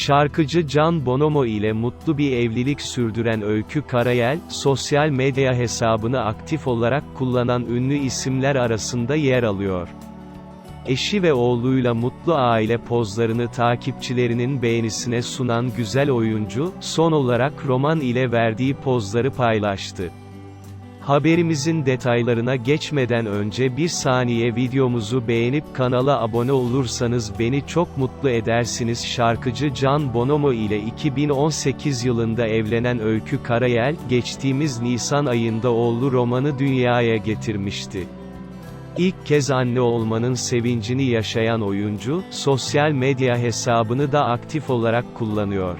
Şarkıcı Can Bonomo ile mutlu bir evlilik sürdüren Öykü Karayel, sosyal medya hesabını aktif olarak kullanan ünlü isimler arasında yer alıyor. Eşi ve oğluyla mutlu aile pozlarını takipçilerinin beğenisine sunan güzel oyuncu, son olarak roman ile verdiği pozları paylaştı. Haberimizin detaylarına geçmeden önce bir saniye videomuzu beğenip kanala abone olursanız beni çok mutlu edersiniz. Şarkıcı Can Bonomo ile 2018 yılında evlenen Öykü Karayel, geçtiğimiz Nisan ayında oğlu Roman'ı dünyaya getirmişti. İlk kez anne olmanın sevincini yaşayan oyuncu, sosyal medya hesabını da aktif olarak kullanıyor.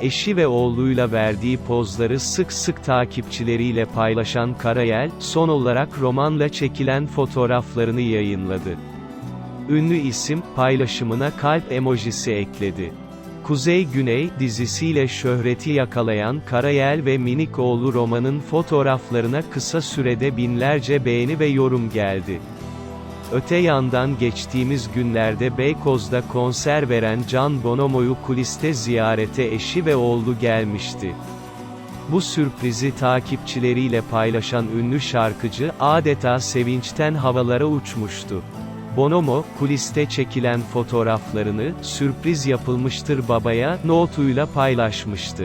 Eşi ve oğluyla verdiği pozları sık sık takipçileriyle paylaşan Karayel, son olarak romanla çekilen fotoğraflarını yayınladı. Ünlü isim, paylaşımına kalp emojisi ekledi. Kuzey Güney dizisiyle şöhreti yakalayan Karayel ve minik oğlu Roman'ın fotoğraflarına kısa sürede binlerce beğeni ve yorum geldi. Öte yandan geçtiğimiz günlerde Beykoz'da konser veren Can Bonomo'yu kuliste ziyarete eşi ve oğlu gelmişti. Bu sürprizi takipçileriyle paylaşan ünlü şarkıcı, adeta sevinçten havalara uçmuştu. Bonomo, kuliste çekilen fotoğraflarını, sürpriz yapılmıştır babaya, notuyla paylaşmıştı.